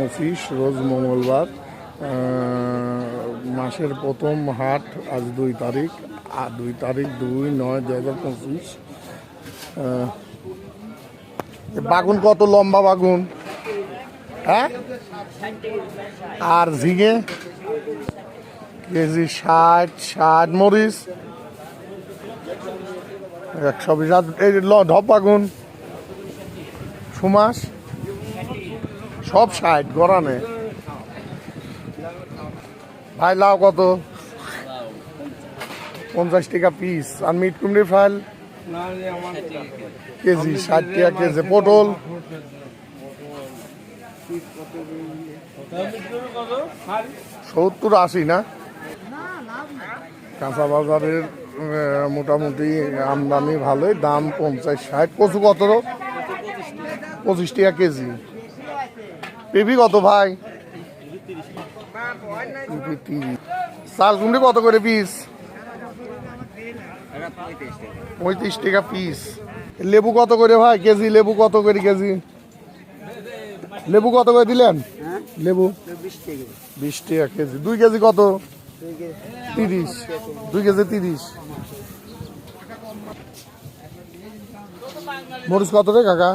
পঁচিশ, রোজ মঙ্গলবার মাসের প্রথম হাট আজ দুই তারিখ। আর দুই তারিখ দুই নয় দু হাজার পঁচিশ। বাগুন কত? লম্বা বাগুন। হ্যাঁ? আর ঝিঙে? কেজি ষাট ষাট। মরিচ? একশো বিশ। এই ঢপ বাগুন। সুমাস? সব ষাট, গড়ানে। ভাই, লাউ কত? পঞ্চাশ টাকা পিস আর মিট কুমড়ি ফাইল কেজি, ষাট টাকা কেজি। পটল? সত্তর আশি, না? কাঁচা বাজারের মোটামুটি আমদানি ভালোই। দাম পঞ্চাশ ষাট। কচু কত পঁচিশ টাকা কেজি। পেঁপি কত ভাই? চাল কুমড়ি কত করে পিস পঁয়ত্রিশ টাকা পিস লেবু কত করে ভাই? কেজি লেবু কত করে কেজি? লেবু কত করে দিলেন? লেবু? বিশ টাকা কেজি। দুই কেজি কত? তিরিশ। দুই কেজি তিরিশ। মরিচ কত রে কাকা?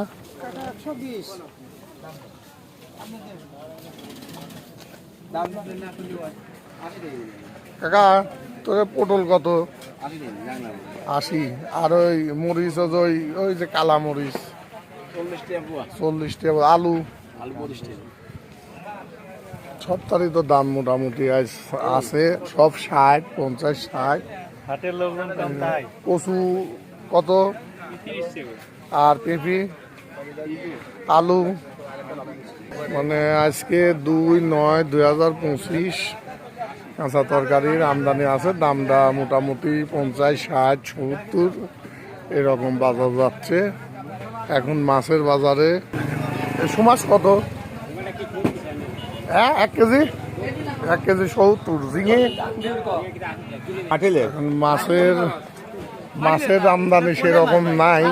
কাকা তোর পটল কত? আশি। আর ওই মরিচ ওই ওই যে কালা মরিচ। চল্লিশ টাকা আলু। সব তারই তো দাম মোটামুটি আছে। সব ষাট পঞ্চাশ ষাট। কচু কত? আর পেঁপি? আলু? মানে আজকে দুই নয় দুই হাজার পঁচিশ কাঁচা তরকারির আমদানি আছে। দামটা মোটামুটি পঞ্চাশ ষাট সত্তর এরকম বাজার যাচ্ছে। এখন মাছের বাজারে সুমাস কত? হ্যাঁ এক কেজি? এক কেজি সত্তর। ঝিঙে? এখন মাছের মাছের আমদানি সেরকম নাই।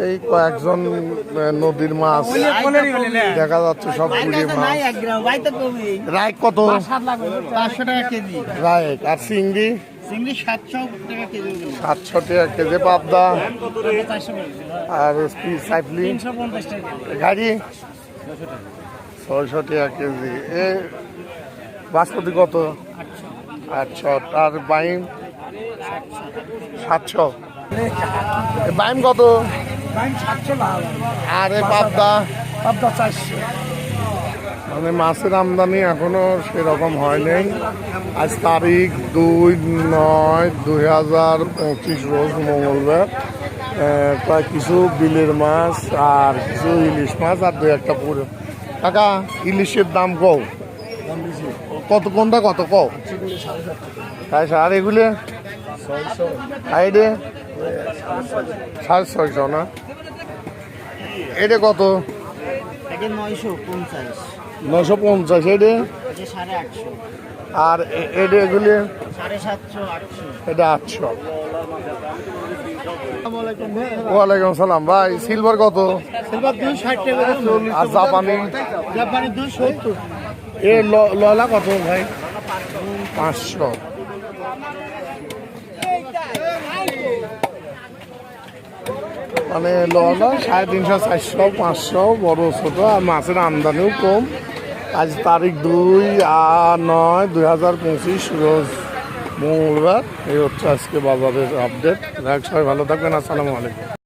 এই কয়েকজন নদীর মাছ দেখা যাচ্ছে সব গুড়ি মাছ। রায় কত? পাঁচশো টাকা কেজি। রায় আর চিংড়ি চিংড়ি সাতশো টাকা কেজি পাবদা। আর সাইফলি? গাড়ি? ছয়শো টাকা। কেজি। এ কত? আটশো। আর বাইম? সাতশো। বাইম কত? আর পাবদা। পাবদা চারশো মানে মাছের আমদানি এখনও সেরকম হয় নাই আজ তারিখ দুই নয় দুই হাজার পঁচিশ রোজ মঙ্গলবার। প্রায় কিছু বিলের মাছ আর কিছু ইলিশ মাছ আর দু একটা পুরো। কাকা ইলিশের দাম কও? কত কোনটা কত কও? তাই আর এগুলো? সাইডে সাড়ে ছয়শো না? এটা কত? নয়শো পঞ্চাশ। এটা? আর এটা এগুলি? এটা আটশো। ওয়ালাইকুম সালাম ভাই সিলভার কত? এবার দুই ষাট টাকা আর জাপানি? জাপানি দুই সত্তর। এ ল- ললা কত ভাই? পাঁচশো। মানে লওয়া সাড়ে তিনশো, চারশো, পাঁচশো, বড়, ছোট, আর মাছের আমদানিও কম। আজ তারিখ দুই আর নয়, দুই হাজার পঁচিশ, রোজ মঙ্গলবার। এই হচ্ছে আজকে বাজারের আপডেট সবাই ভালো থাকবেন। আসসালামু আলাইকুম।